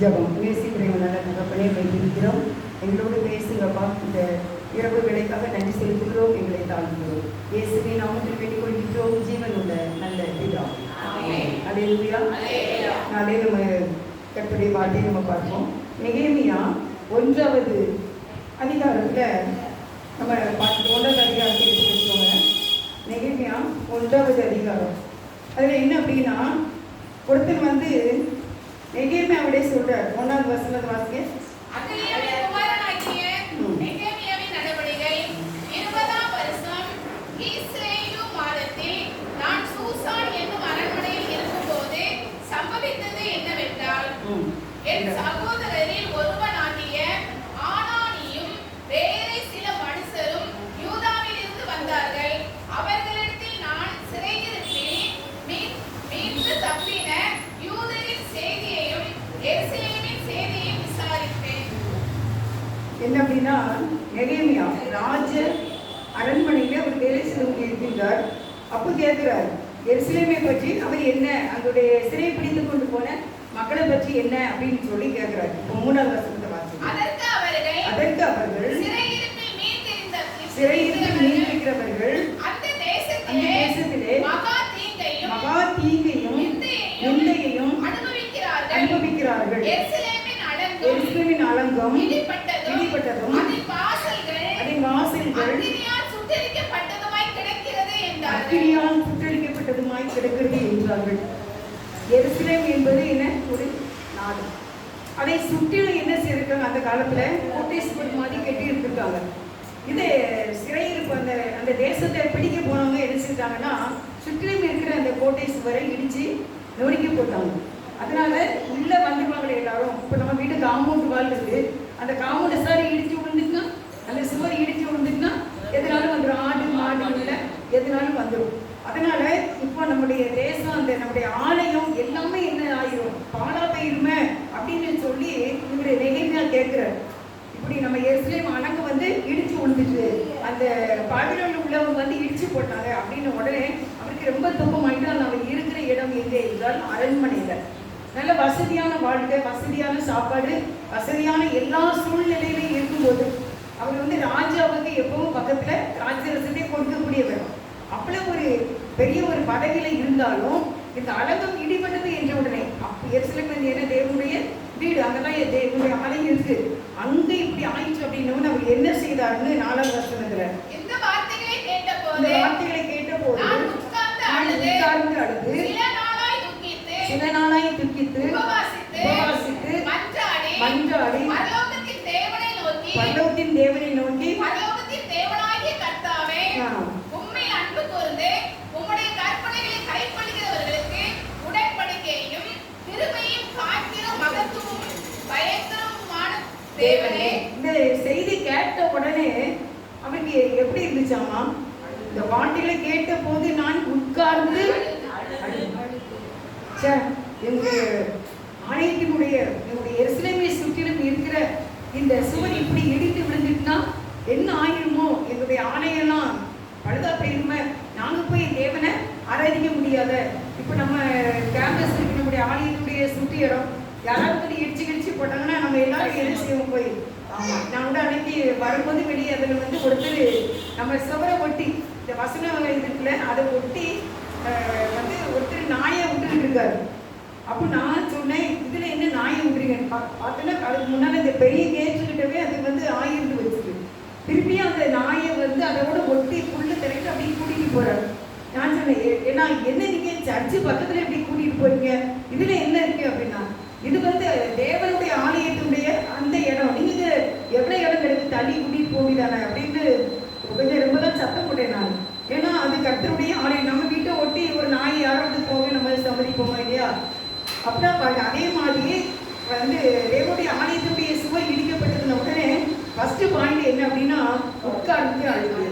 ஜெபம். நேசிக்கிற நல்ல தகப்பனே வைத்திருக்கிறோம் எங்களோடு பேசுங்கப்பா. இந்த இரவு வேலைக்காக நன்றி செலுத்துகிறோம். எங்களை தாழ்கிறோம் இயேசுவை நாமத்தில் வேண்டிக் கொள்கிறோம் ஜீவன் உள்ள நல்ல பிதா. அலையிலுயா நாளே நம்ம கற்பனை வார்த்தையை நம்ம பார்ப்போம். நெகேமியா ஒன்றாவது அதிகாரத்தில் நம்ம பார்த்து ஒன்றாவது அதிகாரத்தை எடுத்து வச்சுக்கோங்க. நெகேமியா ஒன்றாவது அதிகாரம். அதில் என்ன அப்படின்னா ஒருத்தர் வந்து நெகேமியாவுடைய சொல்றார். ஒன்றாவது வசனத்தை வாசிக்க அகலியாவின் என்ன அப்படின்னா நெகேமியா ராஜ அரண்மனையில் வேலை செய்து இருக்கின்றார் அப்போ கேட்கிறார் எருசலேமை பற்றி அவர் என்ன அங்களுடைய சிறை பிடித்து கொண்டு போன மக்களை பற்றி என்ன அப்படின்னு சொல்லி கேட்கிறார். இப்போ மூணாவது வசனத்தை வாசிங்க அதற்கு அவர்கள் சிறையில் மீண்டிருக்கிறவர்கள் அந்த தேசத்திலே மகா தீங்கையும் நிந்தையையும் அனுபவிக்கிறார்கள். இடிபட்டதும் இடிபட்டதும் அதன் வாசல்கள் அக்கினியால் சுட்டெரிக்கப்பட்டதுமாய் கிடக்கிறது என்றார்கள். எருசலேம் என்பது என்ன? ஒரு நாடு. அதை சுற்றிலும் என்ன செய்திருக்காங்க? அந்த காலத்துல கோட்டை சுவர் மாதிரி கட்டி இருந்திருக்காங்க இது சிறையில் அந்த அந்த தேசத்தை பிடிக்க போனவங்க என்ன செஞ்சாங்கன்னா சுற்றிலும் இருக்கிற அந்த கோட்டை சுவரை இடிச்சு நொறுக்கி போட்டாங்க. அதனால உள்ள வந்துருவாங்களே எல்லாரும் இப்போ நம்ம வீட்டு காம்பவுண்ட் வால் இருக்கு. அந்த காம்பவுண்ட் சாரி இடிச்சு விழுந்துச்சுன்னா அந்த சுவர் இடிச்சு விழுந்துச்சுன்னா எதனாலும் வந்துடும் ஆடு மாடு இல்லை எதனாலும் வந்துடும் அதனால இப்போ நம்முடைய தேசம் அந்த நம்முடைய ஆலயம் எல்லாமே என்ன ஆயிரும்? பாலா போயிருமே அப்படின்னு சொல்லி இவருடைய நெகைமையா கேட்கிறார் இப்படி நம்ம எஸ்லேம் அணக்கு வந்து இடிச்சு விழுந்துச்சு. அந்த பாபிலோன்ல உள்ளவங்க வந்து இடிச்சு போட்டாங்க அப்படின்னு உடனே அவருக்கு ரொம்ப துக்கமாயிட்டு அவர் இருக்கிற இடம் எங்கே என்றால் அரண்மனையில். நல்ல வசதியான வாழ்க்கை வசதியான சாப்பாடு வசதியான எல்லா சூழ்நிலையிலையும் இருக்கும்போது அவர் வந்து ராஜாவுக்கு எப்பவும் பக்கத்துல ராஜரசத்தை கொடுக்கக்கூடியவர் அவ்வளவு ஒரு பெரிய ஒரு பதவியில இருந்தாலும் இந்த அழகம் இடிபட்டது என்ற உடனே அப்ப எருசலேம் வந்து என்ன தேவனுடைய வீடு அங்கதான் என் தேவனுடைய ஆலயம் இருக்கு. அங்க இப்படி ஆயிடுச்சு அப்படின்னு அவர் என்ன செய்தாருன்னு நாலாவது வருஷத்துல இந்த வார்த்தைகளை இந்த கேட்டபோது வார்த்தைகளை கேட்ட போது அழுது உட்கார்ந்து அழுது சில நாளாய் துக்கித்து சில நாளாய் துக்கித்து உபவாசித்து உபவாசித்து மன்றாடி மன்றாடி பரலோகத்தின் தேவனை நோக்கி பல்லவத்தின் தேவனை நோக்கி பரலோகத்தின் தேவனாகிய கர்த்தாவே ஆ, உம்மில் அன்பு கூர்ந்து உம்முடைய கற்பனைகளை கைக்கொள்கிறவர்களுக்கு உடன்படிக்கையும் கிருபையும் காக்கிற மகத்துவமும் பயங்கரமுமான தேவனே இந்த செய்தி கேட்ட உடனே அவருக்கு எப்படி இருந்துச்சாமா இந்த வார்த்தைகளை கேட்ட போது நான் உட்கார்ந்து ச்சே, எங்களுடைய ஆணையத்தினுடைய எங்களுடைய எருசலேமை சுற்றிலும் இருக்கிற இந்த சுவர் இப்படி இடித்து விழுந்துட்டுனா என்ன ஆயிருமோ? எங்களுடைய ஆணையெல்லாம் பழுதா போயிருமே? நாங்க போய் தேவனை ஆராதிக்க முடியாத. இப்போ நம்ம கேம்பஸ் இருக்கு நம்முடைய ஆலயத்துடைய சுற்றி இடம் யாராவது வந்து இடிச்சு போட்டாங்கன்னா நம்ம எல்லாரும் என்ன செய்வோம் போய்? நான் கூட அன்னைக்கு வரும்போது வெளியே அதில் வந்து ஒருத்தர் நம்ம சுவரை ஒட்டி இந்த வசனம் இருக்குல்ல அதை ஒட்டி அஹ், வந்து ஒருத்தர் நாயை விட்டுட்டு இருக்காரு அப்போ நான் சொன்னேன் இதுல என்ன நாயை விட்டுறீங்க பா- பார்த்தோன்னா அதுக்கு முன்னால இந்த பெரிய கேட்டுக்கிட்டவே அது வந்து ஆயிருந்து வச்சுருக்கு திருப்பியும் அந்த நாயை வந்து அதோட ஒட்டி புல்லு திரைக்கு அப்படியே கூட்டிட்டு போறாரு. நான் சொன்னேன் ஏன்னா என்ன நீங்கள் சர்ச்சு பக்கத்துல எப்படி கூட்டிட்டு போறீங்க? இதுல என்ன இருக்கு? அப்படின்னா இது வந்து தேவனுடைய ஆலயத்தினுடைய இது எவ்வளவு இடம் எடுத்து தள்ளி கூட்டிட்டு போவிதானே அப்படின்னு கொஞ்சம் ரொம்ப தான் சத்தம் போட்டேன் நான். ஏன்னா அது கத்தருடைய ஆலயம். நம்ம வீட்டை ஒட்டி ஒரு நாய் யாராவது போக நம்ம சம்மதிப்போமா இல்லையா? அப்படின்னா பாருங்க அதே மாதிரி வந்து தேவனுடைய ஆலயத்துடைய சுவர் இடிக்கப்பட்டதுன உடனே ஃபர்ஸ்ட் பாயிண்ட் என்ன அப்படின்னா உட்கார்ந்து அழுது.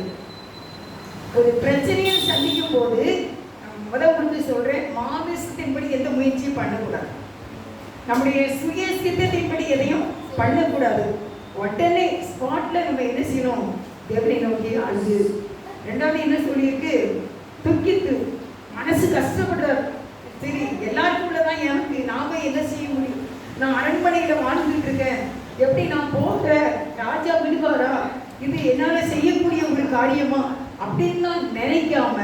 ஒரு பிரச்சனையை சந்திக்கும் போது முதல் உங்களுக்கு சொல்றேன் மாமிசத்தின்படி எந்த முயற்சியும் பண்ணக்கூடாது. நம்முடைய சுய சித்தத்தின்படி எதையும் பண்ணக்கூடாது. உடனே ஸ்பாட்ல நம்ம என்ன செய்யணும்? தேவனை நோக்கி அழுது. ரெண்டாவது என்ன சொல்லியிருக்கு? துக்கித்து மனசு கஷ்டப்படுற சரி எல்லாருக்கும் தான் எனக்கு. நாம என்ன செய்ய முடியும்? நான் அரண்மனையில வாழ்ந்துட்டு இருக்கேன். எப்படி நான் போகிறேன் ராஜா விடுவாரா? இது என்னால செய்யக்கூடிய ஒரு காரியமா? அப்படின்லாம் நினைக்காம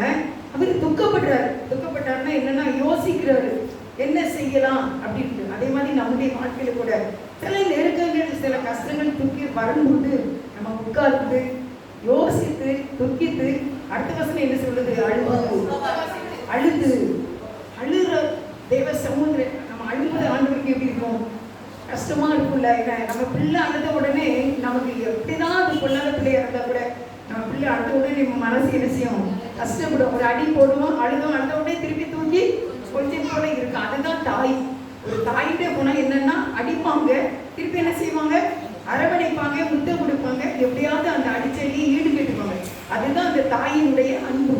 அவர் துக்கப்படுறாரு. துக்கப்பட்டாருன்னா என்னன்னா யோசிக்கிறாரு. என்ன செய்யலாம் அப்படின்ட்டு. அதே மாதிரி நம்முடைய வாழ்க்கையில கூட சில நெருக்கங்கள் சில கஷ்டங்கள் தூக்கி வரும்போது நம்ம உட்கார்ந்து யோசித்து துக்கித்து அடுத்த வசனம் என்ன சொல்லுது? அழுவது அழுது. அழுற தெய்வ சமூக நம்ம அழுவது ஆண்டவருக்கு எப்படி இருக்கும்? கஷ்டமா இருக்கும்ல. ஏன்னா நம்ம பிள்ளை அழுத உடனே நமக்கு எப்படிதான் அது கொள்ளாத பிள்ளையா இருந்தா கூட நம்ம பிள்ளை அழுத உடனே நம்ம மனசு என்ன செய்யும்? கஷ்டப்படும். ஒரு அடி போடுவோம் அழுதும் அழுத உடனே திருப்பி தூக்கி கொஞ்சம் இருக்கு? அதுதான் தாய். ஒரு தாயுடைய குணம் என்னன்னா அடிப்பாங்க திருப்பி என்ன செய்வாங்க? அரவணைப்பாங்க முத்தம் கொடுப்பாங்க. எப்படியாவது அந்த அடிச்சடியை ஈடுபட்டுப்பாங்க அதுதான் அந்த தாயினுடைய அன்பு.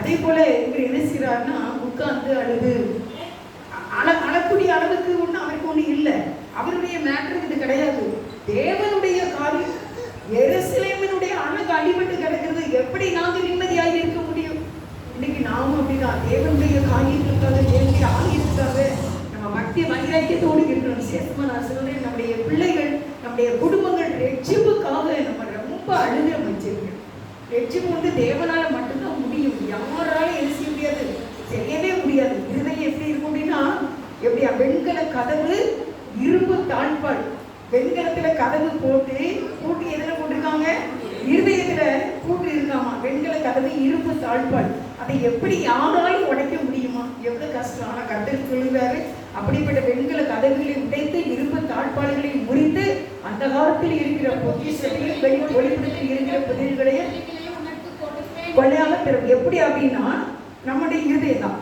அதே போல இவர் என்ன செய்யறாருன்னா உட்கார்ந்து அழுது. அழ அழக்கூடிய அளவுக்கு ஒண்ணு அவருக்கு ஒண்ணு இல்லை. அவருடைய மேட்டர் இது கிடையாது. தேவனுடைய காரியம் எருசலேமினுடைய அழகு அடிபட்டு கிடக்கிறது. எப்படி நாங்க நிம்மதியாக இருக்க முடியும் இன்னைக்கு நாமும் அப்படிதான் தேவனுடைய காரியத்துக்காக தேவனுடைய ஆலயத்துக்காக நம்ம பக்தி வைராக்கியத்தோடு இருக்கணும் சேத்தமா நான் சொல்றேன் நம்முடைய பிள்ளைகள் நம்முடைய குடும்பங்கள் ரெட்சிப்புக்காக நம்ம ரொம்ப அழுகிற வச்சிருக்கோம். ரெட்சிப்பு வந்து தேவனால மட்டும்தான் முடியும். யாரால என்ன முடியாது செய்யவே முடியாது. இருதயம் எப்படி இருக்கும் அப்படின்னா எப்படியா? வெண்கல கதவு இரும்பு தாழ்பாடு வெண்கலத்துல கதவு போட்டு கூட்டி எதுல போட்டிருக்காங்க? இருதயத்துல கூட்டு இருக்காமா வெண்கல கதவு இரும்பு தாழ்பாள். அதை எப்படி யாராலும் உடைக்க முடியும் எவ்வளவு கஷ்டம் ஆனா கத்தர் சொல்லுறாரு அப்படிப்பட்ட பெண்களை கதவுகளை உடைத்து இரும்பு தாழ்பாடுகளை முறித்து அந்த காலத்தில் இருக்கிற பொக்கிஷத்தையும் வெளி ஒளிபுறத்தில் இருக்கிற புதிர்களையும் கொள்ளையாக பெறும். எப்படி அப்படின்னா நம்முடைய இருதயம் தான்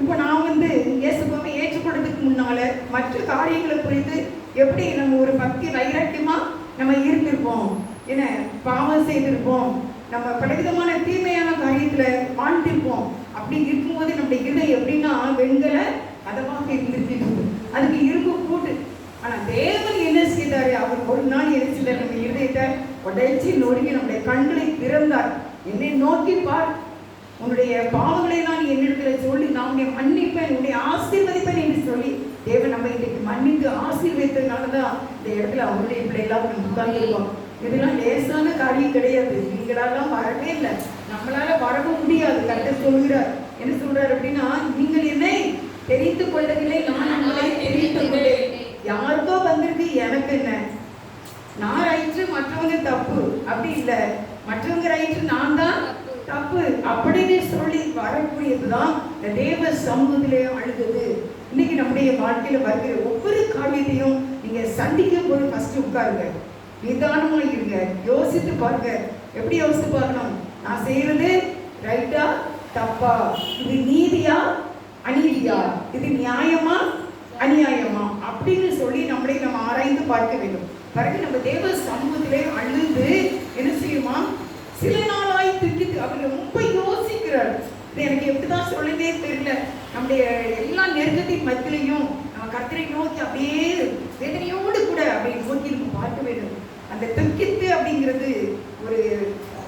இப்போ நான் வந்து இயேசுவை ஏற்றுக்கொண்டதுக்கு முன்னால மற்ற காரியங்களை குறித்து எப்படி நம்ம ஒரு பக்தி வைராக்கியமா நம்ம இருந்திருப்போம்? என்ன பாவம் செய்திருப்போம். நம்ம பலவிதமான தீமையான காரியத்துல வாழ்ந்திருப்போம். அப்படி இருக்கும்போது நம்முடைய இருதயம் எப்படின்னா வெண்கல அதமாக இருந்திருக்கு அதுக்கு இரும்பு கூட்டு ஆனா தேவன் என்ன செய்தாரு? அவர் ஒரு நாள் என்ன செய்தார்? நம்ம இருதயத்தை உடைச்சி நொறுங்கி நம்முடைய கண்களை திறந்தார். என்னை நோக்கி பார் உன்னுடைய பாவங்களை நான் என்னிடத்துல சொல்லி நான் உன்னை மன்னிப்பேன் உன்னை ஆசீர்வதிப்பேன் என்று சொல்லி தேவன் நம்ம இன்றைக்கு மன்னித்து ஆசீர்வதித்ததுனால தான் இந்த இடத்துல அவருடைய பிள்ளைகளாக நம்ம உட்கார்ந்துருக்கோம். இதெல்லாம் லேசான காரியம் கிடையாது. நீங்களாலாம் வரவே இல்லை. நம்மளால வரவும் முடியாது. கரெக்டாக சொல்கிறார் என்ன சொல்றாரு அப்படின்னா நீங்கள் என்னை தெரிந்து கொள்ளவில்லை நான் உங்களை தெரிந்து கொண்டேன். யாருக்கோ வந்திருக்கு எனக்கு என்ன? நான் ரைட்டு மற்றவங்க தப்பு. அப்படி இல்லை. மற்றவங்க ரைட்டு நான் தான் தப்பு. அப்படின்னு சொல்லி வரக்கூடியதுதான் இந்த தேவ சமூகத்திலே அழுகுது. இன்னைக்கு நம்முடைய வாழ்க்கையில வருகிற ஒவ்வொரு காரியத்தையும் நீங்க சந்திக்கும் போது ஃபர்ஸ்ட் உட்காருங்க. நிதானமா இருங்க. யோசித்து பாருங்க. எப்படி யோசித்து பார்க்கணும்? நான் செய்யறது ரைட்டா தப்பா? இது நீதியா? அநீதியா? இது நியாயமா? அநியாயமா? அப்படின்னு சொல்லி நம்மளை நம்ம ஆராய்ந்து பார்க்க வேண்டும். பிறகு நம்ம தேவ சமூகத்திலே அழுது என்ன செய்யுமா? சில நாளாய் திட்டிட்டு அவர் ரொம்ப யோசிக்கிறார். இது எனக்கு எப்படிதான் சொல்லவே தெரியல. நம்முடைய எல்லா நெருக்கத்தின் மத்தியிலையும் நம்ம கர்த்தரை நோக்கி அப்படியே வேதனையோடு கூட அப்படி நோக்கி நம்ம பார்க்க வேண்டும். அந்த துக்கித்து அப்படிங்கிறது ஒரு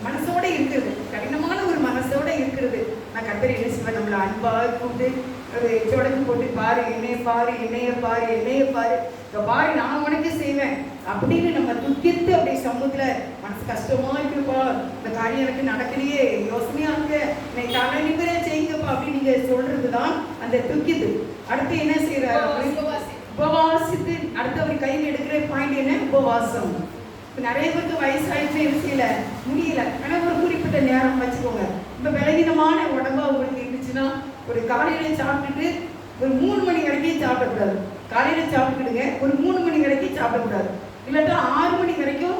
மனசோட இருக்கிறது. கடினமான ஒரு மனசோட இருக்கிறது. நான் கர்த்தரை என்ன செய்வேன் நம்மளை அன்பா கூப்பிட்டு ஒரு சொடக்கு போட்டு பாரு என்னைய பாரு என்னைய பாரு என்னைய பாரு. இங்க பாரு நான் உனக்கு செய்வேன். அப்படின்னு நம்ம துக்கித்து அப்படி சமூகத்துல மனசு கஷ்டமா இருக்குப்பா. இந்த காரியம் எனக்கு நடக்கலையே யோசனையா இருக்கு. என்னை தலை நிமிர செய்யுங்கப்பா அப்படின்னு நீங்க சொல்றதுதான் அந்த துக்கித்து அடுத்து என்ன செய்யறாரு உபவாசித்து அடுத்தவர் கையில் எடுக்கிற பாயிண்ட் என்ன? உபவாசம். நிறைய பேருக்கு வயசாயிடுச்சு செய்யல முடியல. ஆனா ஒரு குறிப்பிட்ட நேரம் வச்சுக்கோங்க. இப்ப பலவீனமான உடம்பா உங்களுக்கு இருந்துச்சுன்னா ஒரு காலையில சாப்பிட்டுட்டு ஒரு மூணு மணி வரைக்கும் சாப்பிடக்கூடாது. காலையில சாப்பிட்டுடுங்க ஒரு மூணு மணி வரைக்கும் சாப்பிடக்கூடாது. இல்லாட்டா ஆறு மணி வரைக்கும்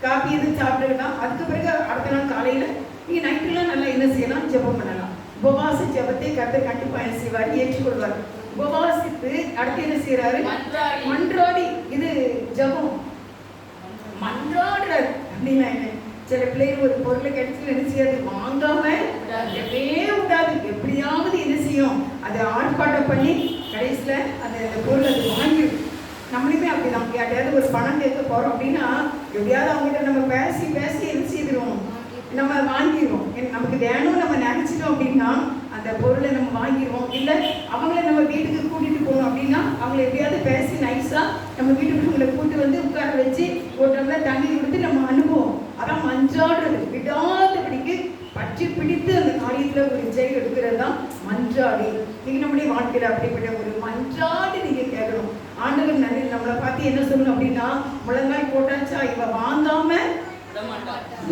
காப்பி எதுவும் சாப்பிட்டுக்கலாம் அதுக்கு பிறகு அடுத்த நாள் காலையில நீங்க நைட்டுலாம் நல்லா என்ன செய்யலாம்? ஜெபம் பண்ணலாம். உபவாச ஜெபத்தை கர்த்தர் கண்டிப்பா என்ன செய்வார்? ஏற்றுக்கொள்வார். உபவாசித்து அடுத்து என்ன செய்யறாரு மன்றாடி. மன்றாடி. இது ஜெபம். மன்றாடுறார் அப்படின்னா என்ன? சில பிள்ளைகள் ஒரு பொருளை கிடைச்சி என்ன செய்யாது வாங்காம எப்பவே விடாது எப்படியாவது என்ன செய்யும்? அதை ஆர்ப்பாட்டம் பண்ணி கடைசியில் அந்த அந்த பொருள் அது வாங்கிடும். நம்மளுமே அப்படிதான். யார்ட்டையாவது ஒரு பணம் கேட்க போகிறோம் அப்படின்னா எப்படியாவது அவங்ககிட்ட நம்ம பேசி பேசி என்ன செய்திருவோம்? நம்ம வாங்கிடுவோம். நமக்கு வேணும் நம்ம நினைச்சிட்டோம் அப்படின்னா அந்த பொருளை நம்ம வாங்கிடுவோம். இல்லை அவங்கள நம்ம வீட்டுக்கு கூட்டிட்டு போகணும் அப்படின்னா அவங்கள எப்படியாவது பேசி நைஸா நம்ம வீட்டுக்குள்ள கூட்டு வந்து உட்கார வச்சு ஒரு டம்ளர் தண்ணி கொடுத்து நம்ம அனுபவம். அதான் மஞ்சாடுறது. விடாதபடிக்கு பற்றி பிடித்து அந்த காரியத்தில் ஒரு ஜெய் எடுக்கிறது தான் மஞ்சாடி. நீங்க நம்முடைய வாழ்க்கையில் அப்படிப்பட்ட ஒரு மஞ்சாடி நீங்க கேட்கணும். ஆண்டவர் நன்றி. நம்மளை பார்த்து என்ன சொல்லணும் அப்படின்னா முழங்காய் போட்டாச்சா? இவ வாங்காம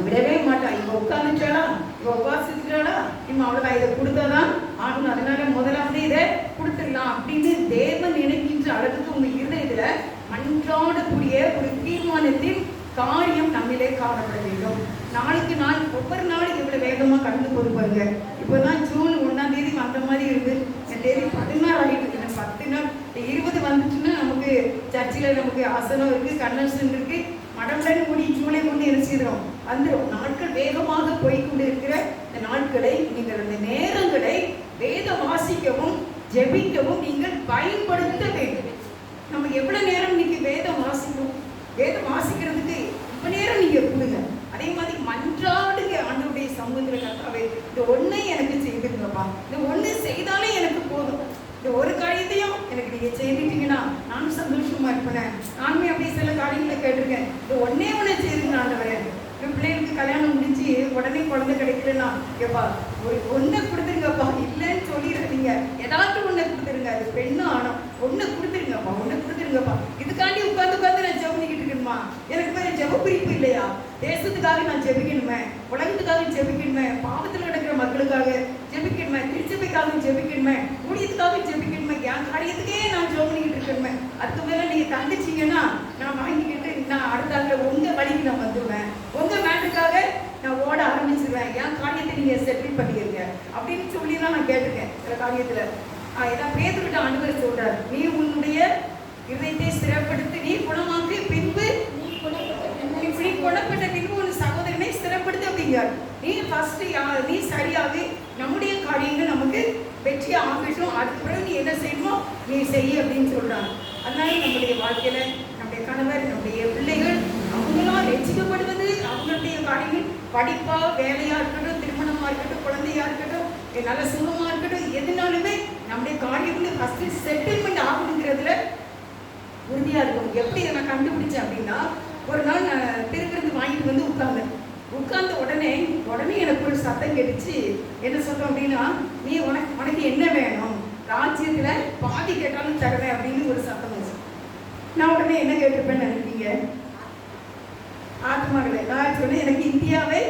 விடவே மாட்டா. இவ உட்காந்துச்சாடா இவ உபாசிச்சாளா இவன் அவ்வளோதான் இதை கொடுத்தாதான் ஆகணும். அதனால முதலாவது இதை கொடுத்துடலாம் அப்படின்னு தேவன் நினைக்கின்ற அளவுக்கு உங்க இருதயத்துல மன்றாடக்கூடிய ஒரு தீர்மானத்தின் காரியம் நம்மிலே காணப்பட வேண்டும். நாளுக்கு நாள் ஒவ்வொரு நாளும் இவ்வளவு வேகமா கடந்து போது பாருங்க. இப்போதான் ஜூன் ஒண்ணாம் தேதி வந்த மாதிரி இருக்கு என் தேதி பதினாறு ஆகிட்டு இருக்கு. பத்து நாள் இருபது வந்துச்சுன்னா நமக்கு சர்ச்சில் நமக்கு ஆசனம் இருக்கு கன்வென்ஷன் இருக்கு. மடம்டன் கூடி ஜூலை கொண்டு எரிச்சிடுறோம் வந்துடும் நாட்கள் வேகமாக போய்க்கொண்டு இருக்கிற இந்த நாட்களை நீங்கள் அந்த நேரங்களை வேத வாசிக்கவும் ஜெபிக்கவும் நீங்கள் பயன்படுத்த வேண்டும். நம்ம எவ்வளவு நேரம் இன்னைக்கு வேதம் வாசிக்கணும் வேதம் வாசிக்கிறதுக்கு ரொம்ப நேரம் நீங்க கொடுங்க அதே மாதிரி மன்றாடுங்க ஆண்டவுடைய சமூகத்துல கத்தாவே இந்த ஒண்ணை எனக்கு செய்துங்கப்பா இந்த ஒண்ணு செய்தாலே எனக்கு போதும். இந்த ஒரு காரியத்தையும் எனக்கு நீங்க செய்துட்டீங்கன்னா நானும் சந்தோஷமா இருப்பேன். நானுமே அப்படியே சில காரியங்களை கேட்டிருக்கேன். இந்த ஒன்னே ஒண்ணு செய்துங்க ஆண்டவரே. என் பிள்ளைகளுக்கு கல்யாணம் முடிஞ்சு உடனே குழந்தை கிடைக்கலன்னா எப்பா ஒரு ஒன்று தேசத்துக்காக நான் ஜெபிக்கணுமே? உலகத்துக்காக ஜெபிக்கணுமே? பாவத்தில் நடக்கிற மக்களுக்காக ஜெபிக்கணுமே? திருச்சபைக்காக ஜெபிக்கணுமே? ஊழியத்துக்காக ஜெபிக்கணுமே? என் காரியத்துக்கே நான் ஜெபம் பண்ணிக்கிட்டு இருக்கணுமே அதுக்கு மேல நீங்க தந்துச்சீங்கன்னா நான் வாங்கிக்கிட்டு நான் அடுத்த ஆளுல உங்க வழிக்கு நான் வந்துடுவேன் உங்க மேட்டுக்காக நான் ஓட ஆரம்பிச்சிருவேன். என் காரியத்தை நீங்க செட்டில் பண்ணிக்கிறீங்க அப்படின்னு சொல்லி தான் நான் கேட்டிருக்கேன் சில காரியத்துல. ஏன்னா பேதுருட்ட ஆண்டவர் சொல்றாரு நீ உன்னுடைய இதயத்தை ஸ்திரப்படுத்தி நீ குணமாக்கு பின்பு குணப்பட்ட பின்பு ஸ்திரப்படுத்து நீ ஃபர்ஸ்ட் நீ சரியாவே நம்முடைய காரியங்கள் நமக்கு வெற்றி ஆகட்டும். அதுக்கு பிறகு நீ என்ன செய்யணுமோ நீ செய் அப்படின்னு சொல்றாங்க. அதனால நம்முடைய வாழ்க்கையில நம்முடைய கணவர் நம்முடைய பிள்ளைகள் அவங்களாம் ரசிக்கப்படுவது அவங்களுடைய காரியங்கள் படிப்பா வேலையா இருக்கட்டும் திருமணமா இருக்கட்டும் குழந்தையா இருக்கட்டும் நல்ல சுகமாக இருக்கட்டும் எதுனாலுமே நம்முடைய காரியங்கள் ஃபர்ஸ்ட் செட்டில்மெண்ட் ஆகணுங்கிறதுல உறுதியா இருக்கும் எப்படி இதை நான் கண்டுபிடிச்சேன் அப்படின்னா ஒரு நாள் நான் திருவிருந்து வாங்கிட்டு வந்து உட்காந்தேன் உட்கார்ந்த உடனே உடனே எனக்கு ஒரு சத்தம் கெடுச்சு என்ன சொல்றோம் அப்படின்னா நீ உனக்கு உனக்கு என்ன வேணும்? ராஜ்யத்துல பாதி கேட்டாலும் தருவேன் அப்படின்னு ஒரு சத்தம் வச்சு நான் உடனே என்ன கேட்டிருப்பேன்னு நினைப்பீங்க? ஆத்மாக்களே நான் சொன்னேன் எனக்கு இந்தியாவை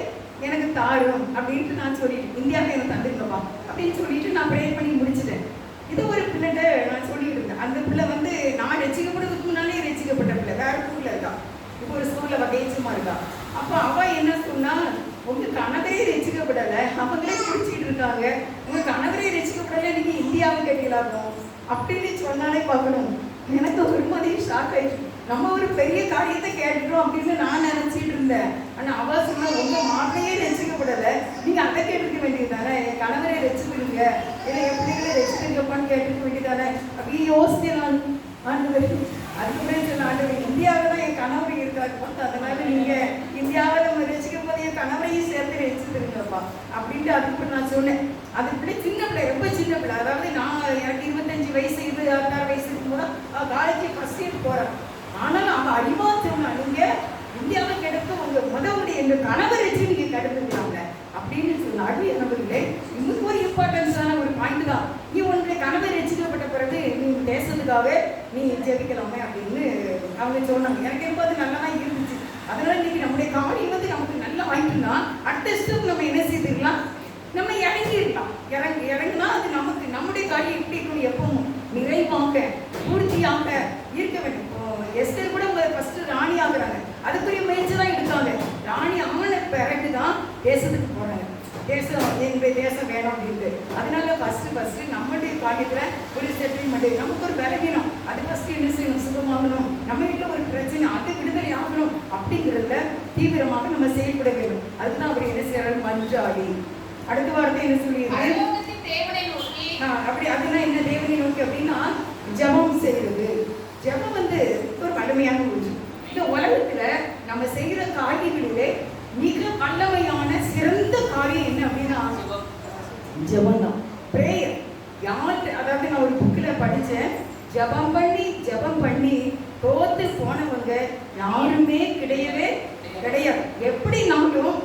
எனக்கு தாரும் அப்படின்ட்டு நான் சொல்லிட்டு இந்தியாவை எனக்கு தந்துருங்கப்பா அப்படின்னு சொல்லிட்டு நான் ப்ரேயர் பண்ணி முடிச்சிட்டேன். இது ஒரு பிள்ளைகிட்ட நான் சொல்லிட்டு இருந்தேன். அந்த பிள்ளை வந்து நான் ரசிக்கப்படுறதுக்கு முன்னாலே ரசிக்கப்பட்ட பிள்ளை. வேற ஊர்ல இருக்கா. இப்போ ஒரு ஸ்கூல்ல வகைச்சுமா இருக்கா. அப்போ அவ என்ன சொன்னா உங்க கணவரே ரசிக்கப்படல. அவங்களே குடிச்சிட்டு இருக்காங்க. உங்க கணவரே ரசிக்கப்படல. நீங்க இந்தியாவை கேட்கலாமோ அப்படின்னு சொன்னாலே பார்க்கணும். எனக்கு ஒரு மாதிரி ஷாக் ஆயிடுச்சு. நம்ம ஒரு பெரிய காரியத்தை கேட்டுட்டோம் அப்படின்னு நான் நினைச்சிட்டு இருந்தேன். ஆனா அவர் சொன்ன உங்க மாப்பிளையே ரசிக்கப்படல. நீங்க அதை கேட்டுக்க வேண்டியதுதானே? என் கணவரை ரசிக்கிடுங்க இல்லை என் பிள்ளைகளை ரசிக்கிங்கப்பான்னு கேட்டுக்க வேண்டியதானே அப்படி யோசிச்சேன் நான். ஆண்டவர் அதுக்குமே சொன்ன ஆண்டு இந்தியாவில் தான் என் கணவர் இருக்காருப்பா அதனால நீங்க இந்தியாவில் நம்ம ரசிக்கும் போது என் கணவரையும் சேர்த்து ரசிச்சிருங்கப்பா அப்படின்ட்டு அதுக்கு நான் சொன்னேன். அது இப்படி சின்ன பிள்ளை ரொம்ப சின்ன பிள்ளை. அதாவது நான் எனக்கு இருபத்தஞ்சு வயசு இருபது ஆறு வயசு இருக்கும்போது அவள் காலேஜ் ஃபஸ்ட் இயர் போறான் ஆனாலும் அவன் அறிவா சொன்னா இந்தியாவில் கிடைக்க உங்கள் முதவுடைய எங்கள் கணவர் வச்சு நீங்கள் கடந்துக்கிறாங்க அப்படின்னு சொன்ன அருமைய நபர்களே இன்னும் ஒரு இம்பார்ட்டன்ஸான ஒரு பாயிண்ட் தான். நீ உன்னுடைய கணவர் ரசிக்கப்பட்ட பிறகு நீ பேசுறதுக்காக நீ ஜெபிக்கலாமே அப்படின்னு அவங்க சொன்னாங்க. எனக்கு எப்போது நல்லா தான் இருந்துச்சு. அதனால இன்னைக்கு நம்முடைய காரியம் வந்து நமக்கு நல்லா வாங்கிட்டுனா அடுத்த ஸ்டெப் நம்ம என்ன செய்திருக்கலாம் நம்ம இறங்கிடலாம் இறங்கி இறங்கினா அது நமக்கு நம்முடைய காரியம் எப்படி இருக்கணும் எப்பவும் நிறைவாக பூர்த்தியாக இருக்க வேண்டும். எஸ்டர் கூட ஃபர்ஸ்ட் ராணி ஆகுறாங்க. அதுக்குரிய முயற்சி தான் எடுத்தாங்க. ராணி ஆன பிறகு தான் தேசத்துக்கு போறாங்க. தேசம் எங்களுடைய தேசம் வேணும் அப்படின்ட்டு. அதனால ஃபர்ஸ்ட் ஃபர்ஸ்ட் நம்மளுடைய காரியத்துல அஞ்சாடி அடுத்த வார்த்தை என்ன சொல்லியிருக்கு அப்படி அதெல்லாம் என்ன தேவனை நோக்கி அப்படின்னா ஜபம் செய்யறது ஜபம் வந்து ஒரு வலிமையான ஒன்று. இந்த உலகத்துல நம்ம செய்கிற காரியங்களிலே மிக வல்லமையான சிறந்த காரியம் என்ன அப்படின்னா ஜபம். தான் பிரேயர் யார் அதாவது நான் ஒரு புக்கில் படித்தேன். ஜபம் பண்ணி ஜபம் பண்ணி தோத்து போனவங்க யாருமே கிடையவே கிடையாது. எப்படி நாங்களும்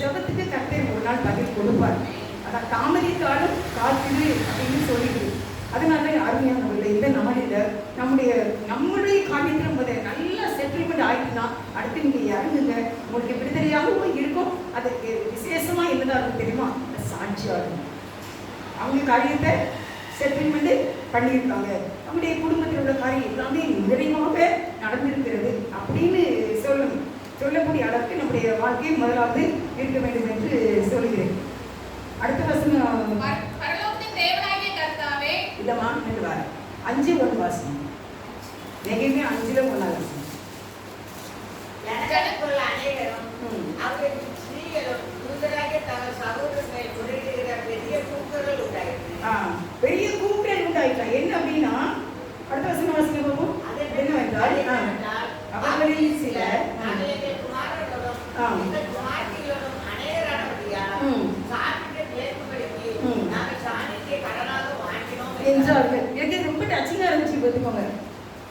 ஜபத்துக்கு கர்த்தர் ஒரு நாள் பதில் கொடுப்பார். அதான் தாமதித்தாலும் காத்திரு அப்படின்னு சொல்லிடுது அதனால அருமையானவர்களே இந்த நாளில் நம்முடைய நம்முடைய காரியத்தில் முதல் நல்லா செட்டில்மெண்ட் ஆயிட்டுனா அடுத்து நீங்கள் இறங்குங்க. உங்களுக்கு விடுதலையாகவும் இருக்கும்? அதுக்கு விசேஷமாக என்னதான் இருக்கும் தெரியுமா? சாட்சியாக இருக்கும் அவங்க காரியத்தை செட்டில்மெண்ட்டு பண்ணியிருக்காங்க. நம்முடைய குடும்பத்தில் உள்ள காரியம் எல்லாமே நிறைவாக நடந்திருக்கிறது அப்படின்னு சொல்லக்கூடிய அளவுக்கு நம்முடைய வாழ்க்கை முதலாவது இருக்க வேண்டும் என்று சொல்கிறேன் அடுத்த வசனம். பர- பரலோகத்தின் தேவனாகிய கர்த்தாவே. இதமா? என்று வர. அஞ்சு ஒன்று வாசனம் எங்கேயுமே அஞ்சுல ஒன்றாவது எனக்குள்ள அநேகரும் ம். அவர்கள் ஸ்திரீகளும் யூதராகிய தங்கள் சகோதரர்களை முறையிடுகிற பெரிய கூப்பிடல் உண்டாயிட்டா என்ன அப்படின்னா? அடுத்த வசனம் வாசிக்க போகும் என்னவென்றால் ஆ, அவர்களில் சிலர் என்றார்கள். எனக்கு ரொம்ப டச்சிங்காக இருந்துச்சு பார்த்துக்கோங்க.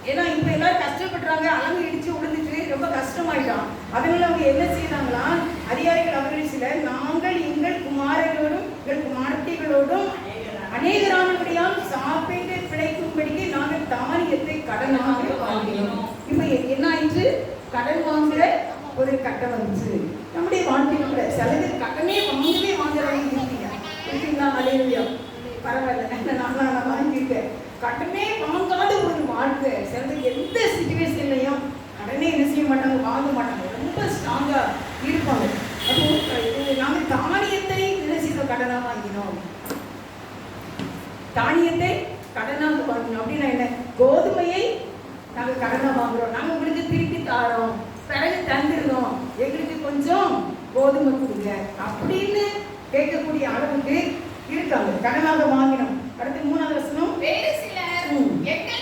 ஏன்னா இப்போ எல்லாரும் கஷ்டப்படுறாங்க அலங்கு இடிச்சு விழுந்துட்டு ரொம்ப கஷ்டமாயிட்டான் அதனால அவங்க என்ன செய்தாங்களா அதிகாரிகள் அவர்கள் சிலர் நாங்கள் எங்கள் குமாரர்களோடும் எங்கள் குமாரத்திகளோடும் அநேகரானபடியால் சாப்பிட்டு பிழைக்கும்படிக்கு நாங்கள் தானியத்தை கடனாக வாங்கினோம் இப்போ என்ன ஆயிற்று கடன் வாங்குற ஒரு கட்டம் வந்துச்சு. நம்முடைய வாழ்க்கையில கூட சில பேர் கடனே வாங்கவே வாங்குறவங்க இருக்கீங்க இருக்கீங்களா அலையிலையா பரவாயில்ல. நான் நான் வாங்கியிருக்கேன் கடனே வாங்காத ஒரு வாழ்க்கை. சிலது எந்த சுச்சுவேஷன்லையும் கடனே என்ன செய்ய மாட்டாங்க வாங்க மாட்டாங்க. ரொம்ப ஸ்ட்ராங்கா இருப்பாங்க. அப்போ இது நாங்கள் தானியத்தை நினைச்சிருக்க கடனா வாங்கினோம். தானியத்தை கடனாக வாங்கினோம். அப்படின்னா என்ன? கோதுமையை நாங்கள் கடனா வாங்குறோம். நாங்கள் உங்களுக்கு தாரோம் பிறகு தந்துருந்தோம் எங்களுக்கு கொஞ்சம் கோதுமை கொடுங்க. அப்படின்னு கேட்கக்கூடிய அளவுக்கு இருக்காங்க. கடனாக மாறி அடுத்து மூணாவது வசனம் வேறு சிலர் ம். எங்கள்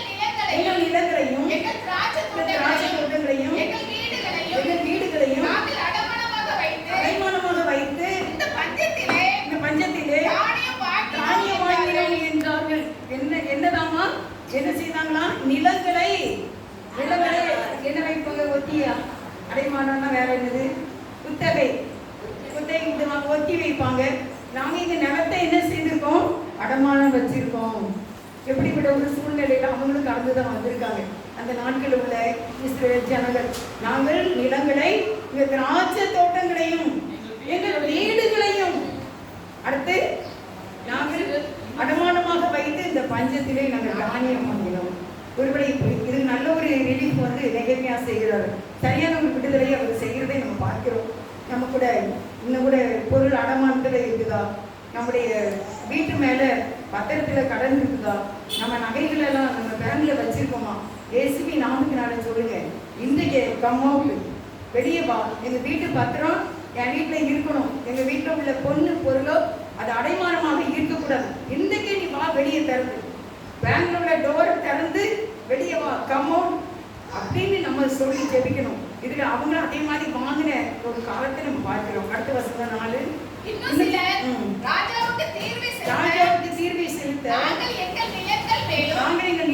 எங்கள் நிலங்களையும் நிலங்களையும் எங்கள் திராட்சை திராட்சை தோட்டங்களையும் தோட்டங்களையும் எங்கள் வீடுகளையும் எங்கள் வீடுகளையும் நாங்கள் அடமானமாக வைத்து அடைமானமாக வைத்து இந்த பஞ்சத்திலே இந்த பஞ்சத்திலே தானியம் வாங்கினோம் தானியம் வாங்கினோம் என்றார்கள் என்ன என்னதாமா என்ன செய்தாங்களா நிலங்களை நிலங்களை என்ன வைப்பாங்க ஒத்தியா அடைமானம்னா வேற என்னது குத்தகை குத்தகை இது வாங்க ஒத்தி வைப்பாங்க நாங்க இங்க நிலத்தை என்ன செய்திருக்கோம் அடமானம் வச்சிருக்கோம் எப்படிப்பட்ட ஒரு சூழ்நிலையில கடந்து தான் வந்திருக்காங்க. அந்த நாட்கள் உள்ள இஸ்ரேல் ஜனங்கள் நாங்கள் நிலங்களை இந்த திராட்சை தோட்டங்களையும் எங்கள் வீடுகளையும் அடுத்து நாங்கள் அடமானமாக வைத்து இந்த பஞ்சத்திலே நாங்கள் தானியம் வாங்கினோம். ஒருவேளை இது நல்ல ஒரு ரிலீஃப் வந்து நெகமையா செய்கிறார். சரியான ஒரு விடுதலையை அவர் செய்கிறதை நம்ம பார்க்கிறோம். நம்ம கூட இன்னும் கூட பொருள் அடமானத்தில் இருக்குதா? நம்முடைய வீட்டு மேலே பத்திரத்தில் கடன் இருக்குதா? நம்ம நகைகள் எல்லாம் நம்ம வச்சிருக்கோமா? ஏசிபி நாமக்கு நாளை சொல்லுங்க. இன்றைக்கு கம் அவுட் வெளியே வா. எங்க வீட்டு பத்திரம் என் வீட்டுல இருக்கணும். எங்க வீட்டுல உள்ள பொண்ணு பொருளோ அது அடைமானமாக இருக்கக்கூடாது. இன்றைக்கு நீ வா வெளியே திறந்து. பேங்க்ல உள்ள டோரை திறந்து வெளியே வா. கம் அவுட் அப்படின்னு நம்ம சொல்லி ஜெபிக்கணும். இதுல அவங்களும் அதே மாதிரி வாங்கின ஒரு காலத்தை நம்ம பார்க்கிறோம். அடுத்த வருஷம் நாலு. ராஜாவுக்கு தீர்வை செலுத்த நாங்கள் எங்கள்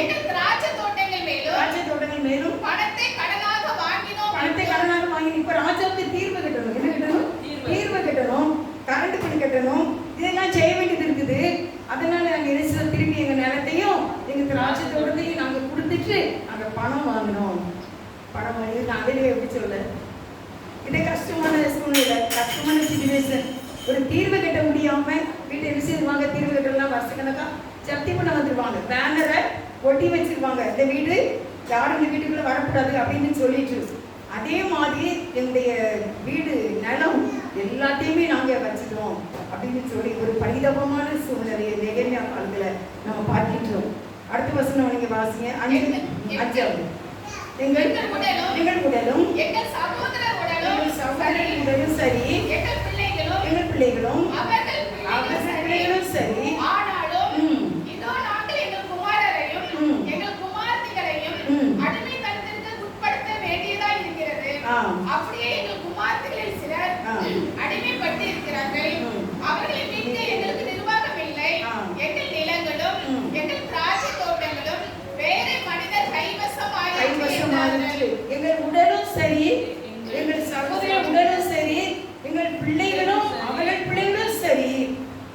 எங்கள் திராட்சை தோட்டங்கள் மேலும் தோட்டங்கள் மேலும் பணத்தை கடனாக வாங்கினோம். பணத்தை கடனாக வாங்கி இப்ப ராஜாவுக்கு தீர்வு கட்டணும். என்ன கட்டணும்? தீர்வு. கட்டணும். கரண்ட் பில் கட்டணும். இதெல்லாம் செய்ய வேண்டியது இருக்குது. அதனால நாங்க என்ன? திருப்பி எங்க நிலத்தையும் எங்க திராட்சை தோட்டத்தையும் நாங்க கொடுத்துட்டு நாங்க பணம் வாங்கினோம். பணம் வாங்கி நான் அதிலே எப்படி சொல்ல இது கஷ்டமான சூழ்நிலை கஷ்டமான சுச்சுவேஷன் ஒரு தீர்வு கட்ட முடியாம வீட்டை என்ன செய்வாங்க தீர்வு கட்டலாம் வருஷக்கணக்கா? ஜப்தி பண்ண வந்துருவாங்க பேனரை ஒட்டி வச்சிருவாங்க இந்த வீடு யாரும் இந்த வீட்டுக்குள்ள வரக்கூடாது அப்படின்னு சொல்லிட்டு அதே மாதிரி எங்களுடைய வீடு நிலம் எல்லாத்தையுமே நாங்க வச்சுட்டோம் அப்படின்னு சொல்லி ஒரு பரிதாபமான சூழ்நிலையை நெகமியா காலத்துல நம்ம பார்க்கின்றோம். அடுத்த வசனம் நீங்க வாசிங்க. அஞ்சு அஞ்சாவது எங்கள் எங்கள் உடலும் எங்கள் உடலும் சகோதரர் சரி சகோதரர் உடலும் சரி. எங்கள் பிள்ளைகளும் எங்கள் பிள்ளைகளும் அவர்கள் அவர்கள் பிள்ளைகளும் சரி பிள்ளைகளும் சரி ஆனாலும் ம். இதோ நாங்கள் எங்கள் குமாரரையும் ம். எங்கள் குமார்த்திகளையும் ம். அடிமை தனத்திற்கு உட்படுத்த வேண்டியதா இருக்கிறது ஆ. அப்படியே எங்கள் குமார்த்திகளில் சிலர் ஆ. அடிமைப்பட்டு இருக்கிறார்கள் ம். அவர்களை மீட்க எங்களுக்கு நிர்வாகம் இல்லை ஆ. எங்கள் நிலங்களும் ம். எங்கள் திராட்சை தோட்டங்களும் இருந்துச்சு. எங்கள் உடலும் சரி எங்கள் சகோதர உடலும் சரி எங்கள் பிள்ளைகளும் அவர்கள் பிள்ளைகளும் சரி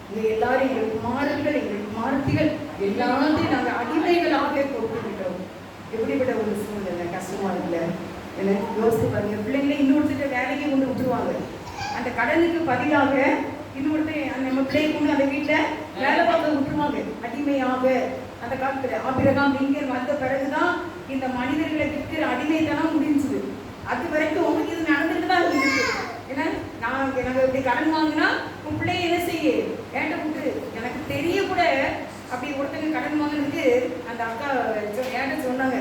இங்க எல்லாரும் எங்கள் குமாரர்கள் எங்கள் குமாரத்திகள் எல்லாத்தையும் நாங்கள் அடிமைகளாக கொடுத்து விட்டோம் எப்படிப்பட்ட ஒரு சூழ்நிலை கஷ்டமா இல்லை? என்ன? யோசித்து பாருங்க பிள்ளைங்களை இன்னொருத்தர் வேலைக்கு கொண்டு விட்டுருவாங்க. அந்த கடனுக்கு பதிலாக இன்னொருத்தர் நம்ம பிள்ளை கொண்டு அந்த வீட்டில் வேலை பார்க்க விட்டுருவாங்க. அடிமையாக. அந்த காலத்துல ஆபிரகாம் லிங்கர் வந்த பிறகுதான் இந்த மனிதர்களை விற்கிற அடிமைத்தனம் முடிஞ்சுது. அது வரைக்கும் உங்களுக்கு இது நடந்துட்டு தான் இருந்துச்சு. ஏன்னா நான் எனக்கு இப்படி கடன் வாங்கினா உன் பிள்ளைய என்ன செய்ய? ஏன்ட்ட விட்டு எனக்கு தெரிய கூட அப்படி ஒருத்தங்க கடன் வாங்கினதுக்கு அந்த அக்கா ஏன்ட்ட சொன்னாங்க.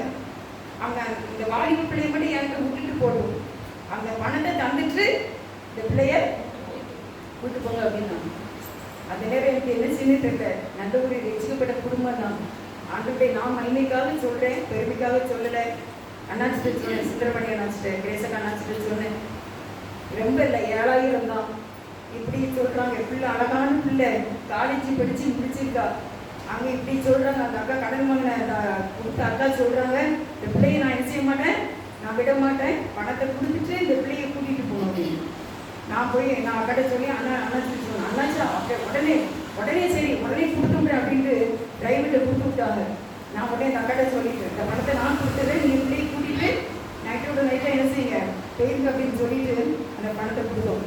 அவங்க இந்த வாலிப பிள்ளைய மட்டும் என்கிட்ட விட்டுட்டு போடும் அந்த பணத்தை தந்துட்டு இந்த பிள்ளைய விட்டு போங்க அப்படின்னா. அது நேரம் எனக்கு என்ன செய்யணும் தெரியல. நல்ல ஒரு ரசிக்கப்பட்ட குடும்பம் தான். ஆண்டு நான் மகிமைக்காக சொல்கிறேன் பெருமைக்காக சொல்லலை. அண்ணாச்சிட்டு சொன்னேன் சுந்தரமணி அண்ணாச்சிட்டு கிரேசக் அண்ணாச்சிட்டு சொன்னேன். ரொம்ப இல்லை ஏழாயிரம் தான். இப்படி சொல்கிறாங்க பிள்ளை அழகான பிள்ளை. காலேஜ் படித்து முடிச்சிருக்கா. அங்கே இப்படி சொல்கிறாங்க அந்த அக்கா கடன் வாங்கின கொடுத்த அக்கா சொல்கிறாங்க இந்த பிள்ளையை நான் என்ன செய்ய மாட்டேன்? நான் விட மாட்டேன். பணத்தை கொடுத்துட்டு இந்த பிள்ளையை கூட்டிகிட்டு போகணும் அப்படின்னு. நான் போய் நான் அக்காட்ட சொல்லி அண்ணா அண்ணாச்சி சொன்னேன் அண்ணாச்சா அப்படியே உடனே உடனே சரி உடனே கொடுத்துட்றேன் அப்படின்ட்டு டிரைவர்கிட்ட கொடுத்து விட்டாங்க. நான் உடனே இந்த அக்காட்ட சொல்லிட்டேன். இந்த பணத்தை நான் கொடுத்துறேன் நீ பிள்ளையை கூட்டிட்டு நைட்டோட நைட்டாக என்ன செய்யுங்க? போயிருங்க அப்படின்னு சொல்லிட்டு அந்த பணத்தை கொடுத்தோம்.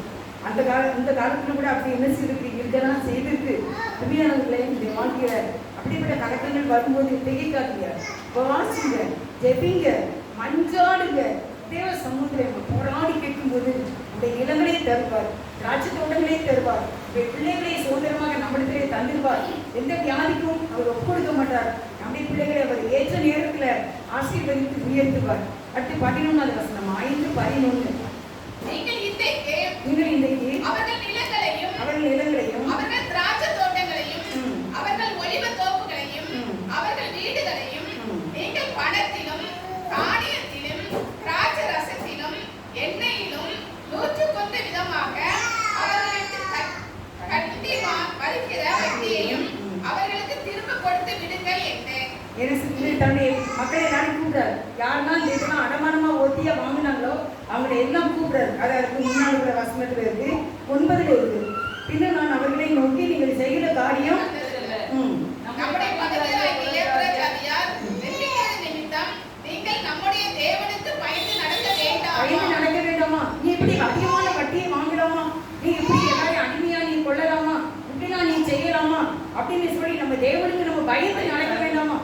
அந்த கால இந்த காலத்துல கூட அப்படி என்ன செய்திருக்கு? இருக்கதான் செய்திருக்கு. உண்மையானவர்களே இந்த வாழ்க்கையில அப்படிப்பட்ட கணக்குகள் வரும்போது திகைக்காதீங்க. வாசிங்க ஜெபிங்க மஞ்சாடுங்க. தேவ சமுத்திரம் போராடி கேட்கும்போது இந்த நிலங்களே தருவார் திராட்சை தோட்டங்களே தருவார் பிள்ளைகளை சுதந்திரமாக நம்மிடத்திலே தந்துடுவார். எந்த வியாதிக்கும் அவர் ஒப்புக்கொடுக்க மாட்டார். நம்முடைய பிள்ளைகளை அவர் ஏற்ற நேரத்தில் ஆசீர்வதித்து உயர்த்துவார். அடுத்து பதினொன்றாவது வசனம் ஐந்து பதினொன்று நீங்கள் இன்றைக்கு அவர்கள் நிலங்களையும் அவர்கள் நிலங்களையும் அவர்கள் திராட்சை தோட்டங்களையும். அவர்கள் ஒலிவத் தோப்புகளையும். அவர்கள் வீடுகளையும். நீங்கள் பணத்திலும் தானியத்திலும் திராட்சை ரசத்திலும் எண்ணெயிலும் நூற்றுக்கொண்டு விதமாக அவர்களுக்கு கட்- கட்டி வருகிற வட்டியையும். அவர்களுக்கு திரும்ப கொடுத்து விடுங்கள் என்றேன் என்ன செஞ்சு தன்னுடைய மக்களை எல்லாரும் கூப்பிடாரு யாருன்னா அடமானமா ஒத்தியா வாங்கினாங்களோ அவங்களை எல்லாம் கூப்பிடாரு அது அதுக்கு முன்னாடி இருக்கிற வசனத்துல இருக்கு. ஒன்பதுல இருக்கு. பின்னர் நான் அவர்களை நோக்கி நீங்கள் செய்கிற காரியம் பயந்து நடக்க வேண்டாம்? நீ இப்படி அதிகமான வட்டியை வாங்கலாமா? நீ இப்படி எல்லாரையும் அடிமையா நீ கொள்ளலாமா இப்படிலாம் நீ செய்யலாமா? அப்படின்னு சொல்லி நம்ம தேவனுக்கு நம்ம பயந்து நடக்க வேண்டாமா?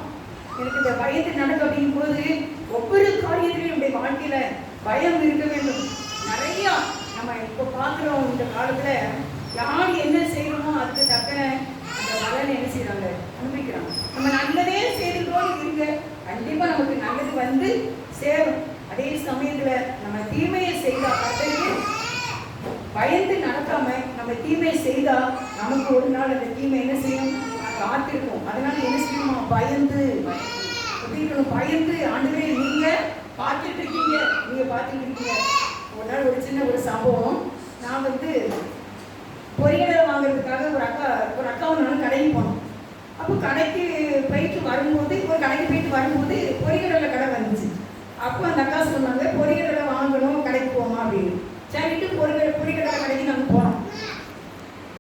எனக்கு இந்த பயந்து நடக்க அப்படிங்கும் போது ஒவ்வொரு காரியத்திலையும் நம்முடைய வாழ்க்கையில பயம் இருக்க வேண்டும். நிறைய நம்ம இப்போ பார்க்குறோம் இந்த காலத்துல யார் என்ன செய்யணுமோ அதுக்கு தக்க அந்த பலன் என்ன செய்கிறாங்க அனுபவிக்கிறாங்க. நம்ம நல்லதே செய்துக்கிறோம் இருங்க. கண்டிப்பா நமக்கு நல்லது வந்து சேரும். அதே சமயத்தில் நம்ம தீமையை செய்தால் கத்தருக்கு பயந்து நடக்காம நம்ம தீமையை செய்தால் நமக்கு ஒரு நாள் அந்த தீமை என்ன செய்யும்? காத்திருக்கும். அதனால என்ன செய்யணுமா? பயந்து. எப்படி பயந்து ஆண்டுகளே நீங்க பார்த்து